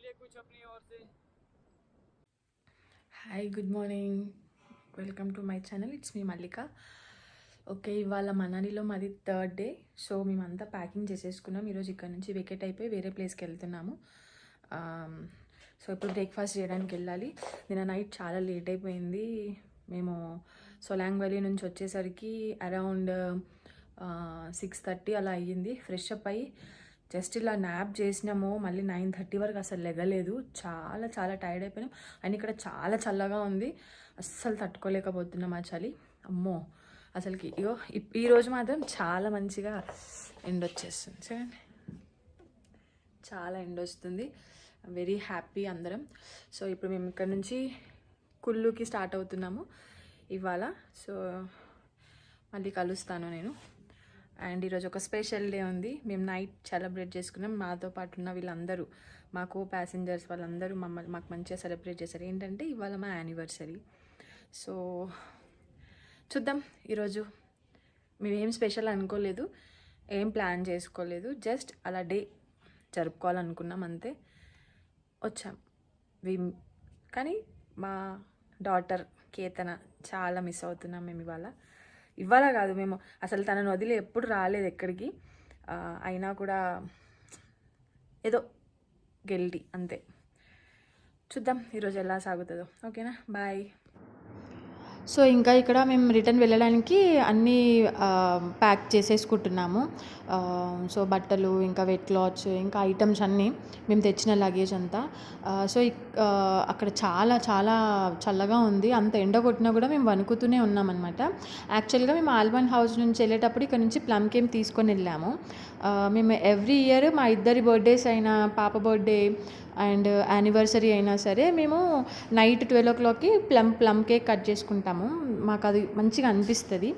बोलिए कुछ अपनी ओर से hi good morning welcome to my channel it's me Mallika okay ఇవాళ మనాలిలో మాది థర్డ్ డే సో మేమంతా ప్యాకింగ్ చేసేసుకున్నాం ఈరోజు ఇక్కడ నుంచి వెకెట్ అయిపోయి వేరే ప్లేస్కి వెళ్తున్నాము సో ఇప్పుడు బ్రేక్ఫాస్ట్ చేయడానికి వెళ్ళాలి నిన్న నైట్ చాలా లేట్ అయిపోయింది మేము సొలాంగ్ వ్యాలీ నుంచి వచ్చేసరికి అరౌండ్ సిక్స్ థర్టీ అలా అయ్యింది ఫ్రెష్ అప్ అయ్యి జస్ట్ ఇలా నాప్ చేసినాము మళ్ళీ నైన్ థర్టీ వరకు అసలు లెగలేదు. చాలా చాలా టైర్డ్ అయిపోయినాం. అండ్ ఇక్కడ చాలా చల్లగా ఉంది. అస్సలు తట్టుకోలేకపోతున్నాం ఆ చలి. అమ్మో! అసలుకి ఇగో ఇప్- మాత్రం చాలా మంచిగా ఎండ్ వచ్చేస్తుంది. చూడండి. చాలా ఎండ్ వస్తుంది. వెరీ హ్యాపీ అందరం. సో ఇప్పుడు మేము ఇక్కడ నుంచి కుళ్ళుకి స్టార్ట్ అవుతున్నాము. ఇవాళ. సో మళ్ళీ కలుస్తాను నేను. అండ్ ఈరోజు ఒక స్పెషల్ డే ఉంది. మేము నైట్ సెలబ్రేట్ చేసుకున్నాం. మాతో పాటు ఉన్న వీళ్ళందరూ మా కో ప్యాసింజర్స్ వాళ్ళందరూ మమ్మల్ని మాకు మంచిగా సెలబ్రేట్ చేశారు. ఏంటంటే ఇవాళ మా యానివర్సరీ సో చూద్దాం. ఈరోజు మేమేం స్పెషల్ అనుకోలేదు. ఏం ప్లాన్ చేసుకోలేదు. జస్ట్ అలా డే జరుపుకోవాలనుకున్నాం అంతే. వచ్చాం. వి కానీ మా డాటర్ కేతన చాలా మిస్ అవుతున్నాం మేము ఇవాళ. ఇవాళ కాదు మేము. అసలు తనను వదిలి ఎప్పుడు రాలేదు ఎక్కడికి. అయినా కూడా ఏదో గెల్టీ అంతే. చూద్దాం ఈరోజు ఎలా సాగుతుందో. ఓకేనా? బాయ్. సో ఇంకా ఇక్కడ మేము రిటర్న్ వెళ్ళడానికి అన్నీ ప్యాక్ చేసేసుకుంటున్నాము. సో బట్టలు ఇంకా వెట్ క్లాత్స్ ఇంకా ఐటమ్స్ అన్నీ మేము తెచ్చిన లగేజ్ అంతా. సో అక్కడ చాలా చాలా చల్లగా ఉంది. అంత ఎండ కొట్టినా కూడా మేము వణుకుతూనే ఉన్నామన్నమాట. యాక్చువల్గా మేము ఆల్బన్ హౌస్ నుంచి వెళ్ళేటప్పుడు ఇక్కడ నుంచి ప్లమ్ కేమ్ తీసుకొని వెళ్ళాము. మేము ఎవ్రీ ఇయర్ మా ఇద్దరి బర్త్డేస్ అయినా పాప బర్త్డే అండ్ యానివర్సరీ అయినా సరే మేము నైట్ ట్వెల్వ్ ఓ క్లాక్కి ప్లమ్ ప్లమ్ కేక్ కట్ చేసుకుంటాము. మాకు అది మంచిగా అనిపిస్తుంది.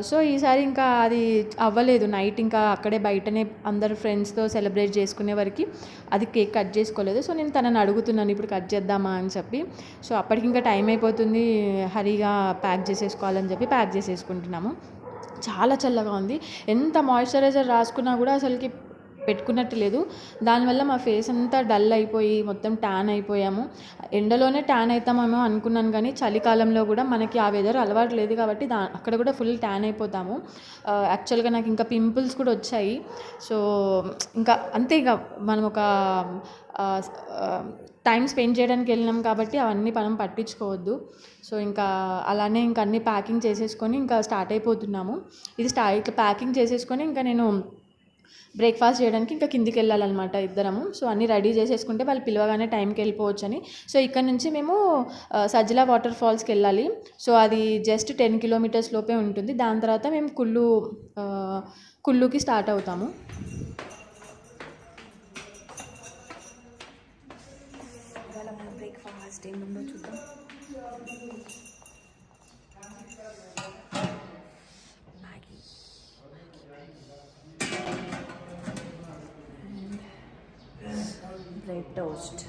సో ఈసారి ఇంకా అది అవ్వలేదు. నైట్ ఇంకా అక్కడే బయటనే అందరు ఫ్రెండ్స్తో సెలబ్రేట్ చేసుకునే వరకు అది కేక్ కట్ చేసుకోలేదు. సో నేను తనని అడుగుతున్నాను ఇప్పుడు కట్ చేద్దామా? అని చెప్పి. సో అప్పటికి ఇంకా టైం అయిపోతుంది. హరిగా ప్యాక్ చేసేసుకోవాలని చెప్పి ప్యాక్ చేసేసుకుంటున్నాము. చాలా చల్లగా ఉంది. ఎంత మాయిశ్చరైజర్ రాసుకున్నా కూడా అసలుకి పెట్టుకున్నట్టు లేదు. దానివల్ల మా ఫేస్ అంతా డల్ అయిపోయి మొత్తం ట్యాన్ అయిపోయాము. ఎండలోనే ట్యాన్ అవుతామేమో అనుకున్నాను కానీ చలికాలంలో కూడా మనకి ఆ వెదర్ అలవాటు లేదు కాబట్టి దా అక్కడ కూడా ఫుల్ ట్యాన్ అయిపోతాము. యాక్చువల్గా నాకు ఇంకా పింపుల్స్ కూడా వచ్చాయి. సో ఇంకా అంతే ఇక మనం ఒక టైం స్పెండ్ చేయడానికి వెళ్ళినాం కాబట్టి అవన్నీ మనం పట్టించుకోవద్దు. సో ఇంకా అలానే ఇంకా అన్ని ప్యాకింగ్ చేసేసుకొని ఇంకా స్టార్ట్ అయిపోతున్నాము. ఇది స్టా ఇట్లా ప్యాకింగ్ చేసేసుకొని ఇంకా నేను బ్రేక్ఫాస్ట్ చేయడానికి ఇంకా కిందికి వెళ్ళాలన్నమాట ఇద్దరము. సో అన్నీ రెడీ చేసేసుకుంటే వాళ్ళు పిలవగానే టైంకి వెళ్ళిపోవచ్చని. సో ఇక్కడ నుంచి మేము సజ్జల వాటర్ ఫాల్స్కి వెళ్ళాలి. సో అది జస్ట్ టెన్ కిలోమీటర్స్ లోపే ఉంటుంది. దాని తర్వాత మేము కుళ్ళు కుళ్ళుకి స్టార్ట్ అవుతాము. బ్రేక్ఫాస్ట్ ఏముందో toast.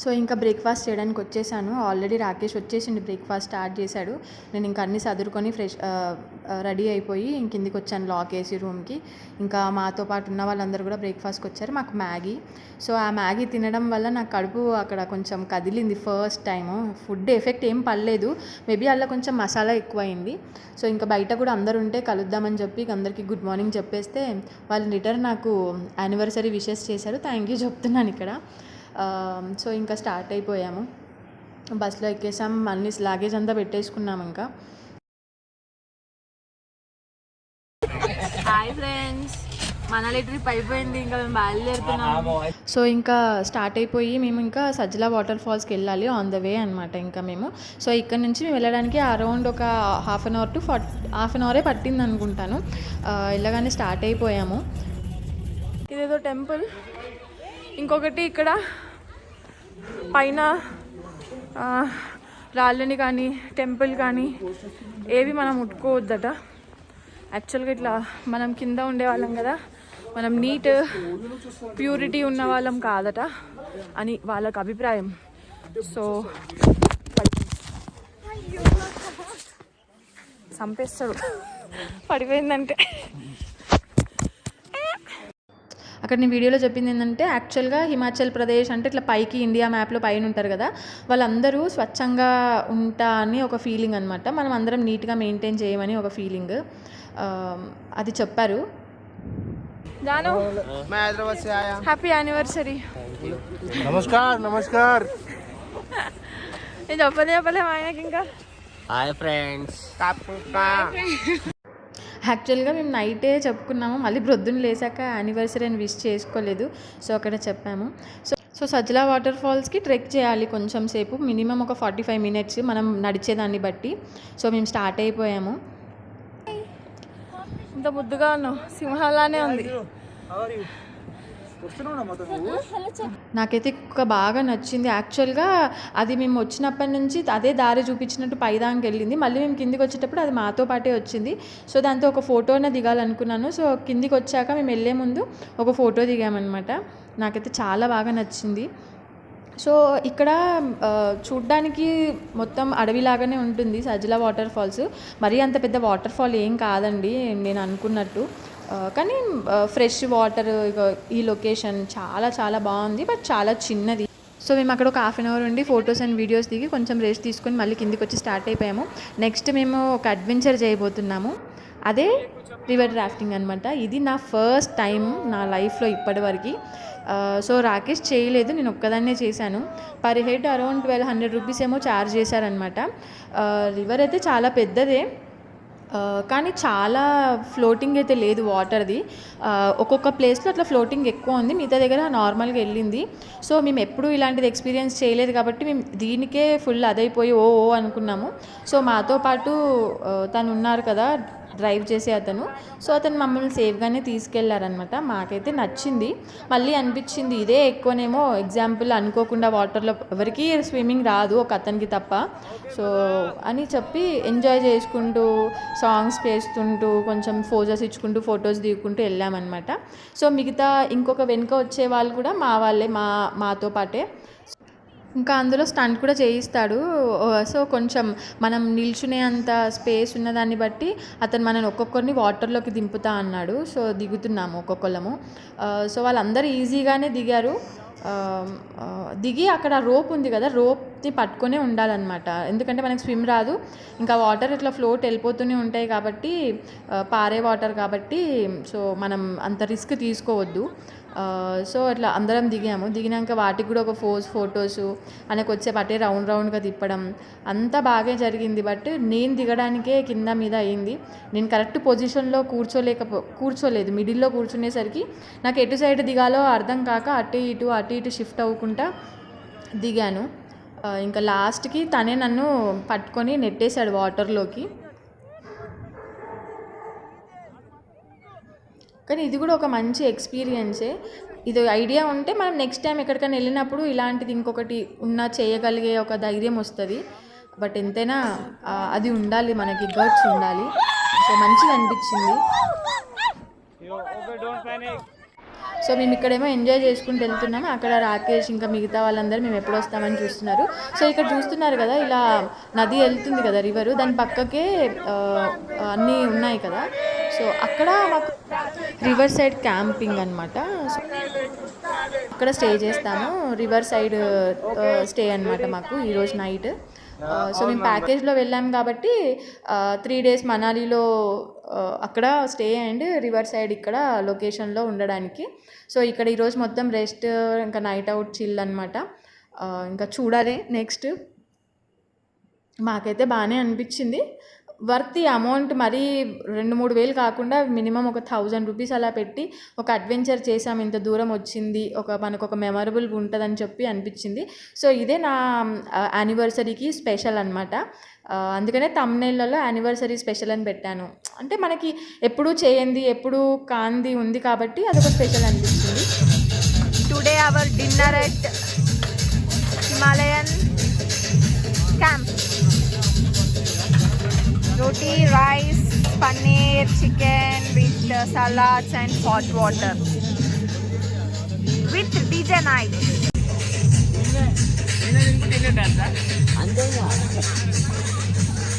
సో ఇంకా బ్రేక్ఫాస్ట్ చేయడానికి వచ్చేసాను. ఆల్రెడీ రాకేష్ వచ్చేసిండు బ్రేక్ఫాస్ట్ స్టార్ట్ చేశాడు. నేను ఇంకా అన్ని సదురుకొని ఫ్రెష్ రెడీ అయిపోయి ఇంక కిందికి వచ్చాను లాక్ వేసి రూమ్కి. ఇంకా మాతో పాటు ఉన్న వాళ్ళందరూ కూడా బ్రేక్ఫాస్ట్కి వచ్చారు మాకు మ్యాగీ. సో ఆ మ్యాగీ తినడం వల్ల నాకు కడుపు అక్కడ కొంచెం కదిలింది ఫస్ట్ టైము. ఫుడ్ ఎఫెక్ట్ ఏం పడలేదు. మేబీ అలా కొంచెం మసాలా ఎక్కువైంది. సో ఇంకా బయట కూడా అందరు ఉంటే కలుద్దామని చెప్పి అందరికీ గుడ్ మార్నింగ్ చెప్పేస్తే వాళ్ళు రిటర్న్ నాకు యానివర్సరీ విషెస్ చేశారు. థ్యాంక్ యూ చెప్తున్నాను ఇక్కడ. సో ఇంకా స్టార్ట్ అయిపోయాము. బస్లో ఎక్కేసాం అన్ని లాగేజ్ అంతా పెట్టేసుకున్నాం ఇంకా. హాయ్ ఫ్రెండ్స్ మనాలి ట్రిప్ అయిపోయింది ఇంకా మేము బయలుదేరుతున్నాము. సో ఇంకా స్టార్ట్ అయిపోయి మేము ఇంకా సజ్జల వాటర్ ఫాల్స్కి వెళ్ళాలి ఆన్ ద వే అనమాట ఇంకా మేము. సో ఇక్కడ నుంచి మేము వెళ్ళడానికి అరౌండ్ ఒక half an hour to forty half an అవరే పట్టింది అనుకుంటాను. వెళ్ళగానే స్టార్ట్ అయిపోయాము. ఇదేదో టెంపుల్ ఇంకొకటి ఇక్కడ. పైన రాళ్ళని కానీ టెంపుల్ కానీ ఏవి మనం ముట్టుకోవద్దట. యాక్చువల్గా ఇట్లా మనం కింద ఉండేవాళ్ళం కదా మనం నీట్ ప్యూరిటీ ఉన్న వాళ్ళం కాదట అని వాళ్ళకి అభిప్రాయం. సో చంపేస్తాడు పడిపోయిందంటే. అక్కడ నేను వీడియోలో చెప్పింది ఏంటంటే యాక్చువల్గా హిమాచల్ ప్రదేశ్ అంటే ఇట్లా పైకి ఇండియా మ్యాప్లో పైన ఉంటారు కదా వాళ్ళందరూ స్వచ్ఛంగా ఉంటా అని ఒక ఫీలింగ్ అనమాట మనం అందరం నీట్గా మెయింటైన్ చేయమని ఒక ఫీలింగ్ అది చెప్పారు. జాను హ్యాపీ యానివర్సరీ నమస్కార్ నమస్కార్. చెప్పలే ఆయనకి ఇంకా హాయ్ ఫ్రెండ్స్ యాక్చువల్గా మేము నైటే చెప్పుకున్నాము. మళ్ళీ ప్రొద్దున లేసాక యానివర్సరీ అని విష్ చేసుకోలేదు. సో అక్కడ చెప్పాము. సో సో సజ్లా వాటర్ ఫాల్స్కి ట్రెక్ చేయాలి కొంచెం సేపు. మినిమం ఒక ఫార్టీ ఫైవ్ మినిట్స్ మనం నడిచేదాన్ని బట్టి. సో మేము స్టార్ట్ అయిపోయాము. ఇంత ముద్దుగా ఉన్నావు. సింహాలానే ఉంది. నాకైతే కుక్క బాగా నచ్చింది. యాక్చువల్గా అది మేము వచ్చినప్పటి నుంచి అదే దారి చూపించినట్టు పైదానికి వెళ్ళింది. మళ్ళీ మేము కిందికి వచ్చేటప్పుడు అది మాతో పాటే వచ్చింది. సో దాంతో ఒక ఫోటోనే దిగాలనుకున్నాను. సో కిందికి వచ్చాక మేము వెళ్ళే ముందు ఒక ఫోటో దిగామన్నమాట. నాకైతే చాలా బాగా నచ్చింది. సో ఇక్కడ చూడ్డానికి మొత్తం అడవిలాగానే ఉంటుంది. Sajla water falls. మరీ అంత పెద్ద వాటర్ ఫాల్ ఏం కాదండి నేను అనుకున్నట్టు. కానీ ఫ్రెష్ వాటర్ ఈ లొకేషన్ చాలా చాలా బాగుంది. బట్ చాలా చిన్నది. సో మేము అక్కడ ఒక హాఫ్ అన్ అవర్ ఉండి ఫొటోస్ అండ్ వీడియోస్ దిగి కొంచెం రెస్ట్ తీసుకొని మళ్ళీ కిందికి వచ్చి స్టార్ట్ అయిపోయాము. నెక్స్ట్ మేము ఒక అడ్వెంచర్ చేయబోతున్నాము. అదే రివర్ రాఫ్టింగ్ అనమాట ఇది నా ఫస్ట్ టైం నా లైఫ్లో ఇప్పటివరకు సో రాకేష్ చేయలేదు. నేను ఒక్కదాన్నే చేశాను. Per head around twelve hundred rupees ఏమో ఛార్జ్ చేశారనమాట రివర్ అయితే చాలా పెద్దదే. కానీ చాలా ఫ్లోటింగ్ అయితే లేదు వాటర్ది ఒక్కొక్క ప్లేస్లో అట్లా ఫ్లోటింగ్ ఎక్కువ ఉంది. మిగతా దగ్గర నార్మల్గా వెళ్ళింది. సో మేము ఎప్పుడూ ఇలాంటిది ఎక్స్పీరియన్స్ చేయలేదు కాబట్టి మేము దీనికే ఫుల్ అదైపోయి ఓ ఓ అనుకున్నాము. సో మాతో పాటు తను ఉన్నారు కదా డ్రైవ్ చేసే అతను. సో అతను మమ్మల్ని సేఫ్గానే తీసుకెళ్ళారనమాట మాకైతే నచ్చింది. మళ్ళీ అనిపించింది ఇదే ఎక్కువనేమో ఎగ్జాంపుల్ అనుకోకుండా వాటర్లో ఎవరికి స్విమ్మింగ్ రాదు ఒక అతనికి తప్ప. సో అని చెప్పి ఎంజాయ్ చేసుకుంటూ సాంగ్స్ చేస్తుంటూ కొంచెం ఫోజెస్ ఇచ్చుకుంటూ ఫొటోస్ దిగుకుంటూ వెళ్ళామన్నమాట. సో మిగతా ఇంకొక వెనుక వచ్చే వాళ్ళు కూడా మా వాళ్ళే మా మాతో పాటే. ఇంకా అందులో స్టంట్ కూడా చేయిస్తాడు. సో కొంచెం మనం నిల్చునే అంత స్పేస్ ఉన్నదాన్ని బట్టి అతను మనం ఒక్కొక్కరిని వాటర్లోకి దింపుతా అన్నాడు. సో దిగుతున్నాము ఒక్కొక్కళ్ళము సో వాళ్ళందరూ ఈజీగానే దిగారు. దిగి అక్కడ రోప్ ఉంది కదా రోప్ని పట్టుకొనే ఉండాలన్నమాట. ఎందుకంటే మనకి స్విమ్ రాదు. ఇంకా వాటర్ ఇట్లా ఫ్లోట్ వెళ్ళిపోతూనే ఉంటాయి కాబట్టి పారే వాటర్ కాబట్టి సో మనం అంత రిస్క్ తీసుకోవద్దు. సో అట్లా అందరం దిగాము. దిగినాక వాటికి కూడా ఒక ఫోజ్ ఫొటోస్ ఆయనకు వచ్చే పట్టే రౌండ్ రౌండ్గా తిప్పడం అంతా బాగా జరిగింది. బట్ నేను దిగడానికే కింద మీద అయింది. నేను కరెక్ట్ పొజిషన్లో కూర్చోలేకపో కూర్చోలేదు. మిడిల్లో కూర్చునేసరికి నాకు ఎటు సైడ్ దిగాలో అర్థం కాక అటు ఇటు అటు ఇటు షిఫ్ట్ అవ్వకుండా దిగాను. ఇంకా లాస్ట్కి తనే నన్ను పట్టుకొని నెట్టేశాడు వాటర్లోకి. కానీ ఇది కూడా ఒక మంచి ఎక్స్పీరియన్సే ఇది ఐడియా ఉంటే మనం నెక్స్ట్ టైం ఎక్కడికైనా వెళ్ళినప్పుడు ఇలాంటిది ఇంకొకటి ఉన్నా చేయగలిగే ఒక ధైర్యం వస్తుంది. బట్ ఎంతైనా అది ఉండాలి మనకి గర్డ్స్ ఉండాలి. సో మంచిగా అనిపించింది. సో మేము ఇక్కడేమో ఎంజాయ్ చేసుకుంటూ వెళ్తున్నాము అక్కడ రాకేష్ ఇంకా మిగతా వాళ్ళందరూ మేము ఎప్పుడు వస్తామని చూస్తున్నారు. సో ఇక్కడ చూస్తున్నారు కదా ఇలా నది వెళ్తుంది కదా రివరు దాని పక్కకే అన్నీ ఉన్నాయి కదా. సో అక్కడ మాకు రివర్ సైడ్ క్యాంపింగ్ అనమాట అక్కడ స్టే చేస్తాము. రివర్ సైడ్ స్టే అనమాట మాకు ఈరోజు నైట్. సో మేము ప్యాకేజ్లో వెళ్ళాం కాబట్టి త్రీ డేస్ మనాలిలో అక్కడ స్టే అండ్ రివర్ సైడ్ ఇక్కడ లొకేషన్లో ఉండడానికి. సో ఇక్కడ ఈరోజు మొత్తం రెస్ట్ ఇంకా నైట్ అవుట్ చిల్ అనమాట ఇంకా చూడాలి నెక్స్ట్. మాకైతే బాగానే అనిపించింది. వర్త్ ఈ అమౌంట్ మరీ రెండు మూడు వేలు కాకుండా మినిమం ఒక థౌజండ్ రూపీస్ అలా పెట్టి ఒక అడ్వెంచర్ చేసాం ఇంత దూరం వచ్చింది. ఒక మనకు ఒక మెమరబుల్ ఉంటుందని చెప్పి అనిపించింది. సో ఇదే నా యానివర్సరీకి స్పెషల్ అనమాట అందుకనే తమ్నైళ్ళలో యానివర్సరీ స్పెషల్ అని పెట్టాను. అంటే మనకి ఎప్పుడూ చేయంది ఎప్పుడు కాంది ఉంది కాబట్టి అదొక స్పెషల్ అనిపించింది today our dinner at Himalayan camp roti, rice, paneer, chicken with uh, salads and hot water. With DJ night.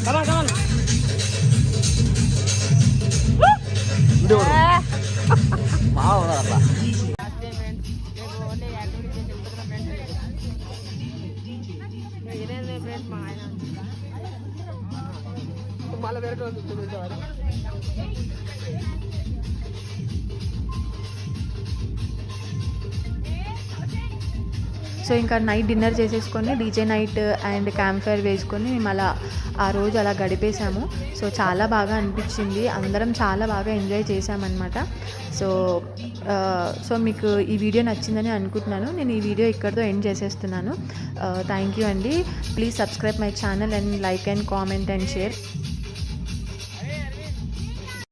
Come on, come on. Woo! Wow, వేరే చూపించేవారు సో ఇంకా నైట్ డిన్నర్ చేసేసుకొని DJ night and campfire వేసుకొని మేము అలా ఆ రోజు అలా గడిపేశాము. సో చాలా బాగా అనిపించింది. అందరం చాలా బాగా ఎంజాయ్ చేశామన్నమాట. సో సో మీకు ఈ వీడియో నచ్చిందని అనుకుంటున్నాను. నేను ఈ వీడియో ఇక్కడితో ఎండ్ చేసేస్తున్నాను. థ్యాంక్ యూ అండి. Please subscribe my channel and like and comment and share.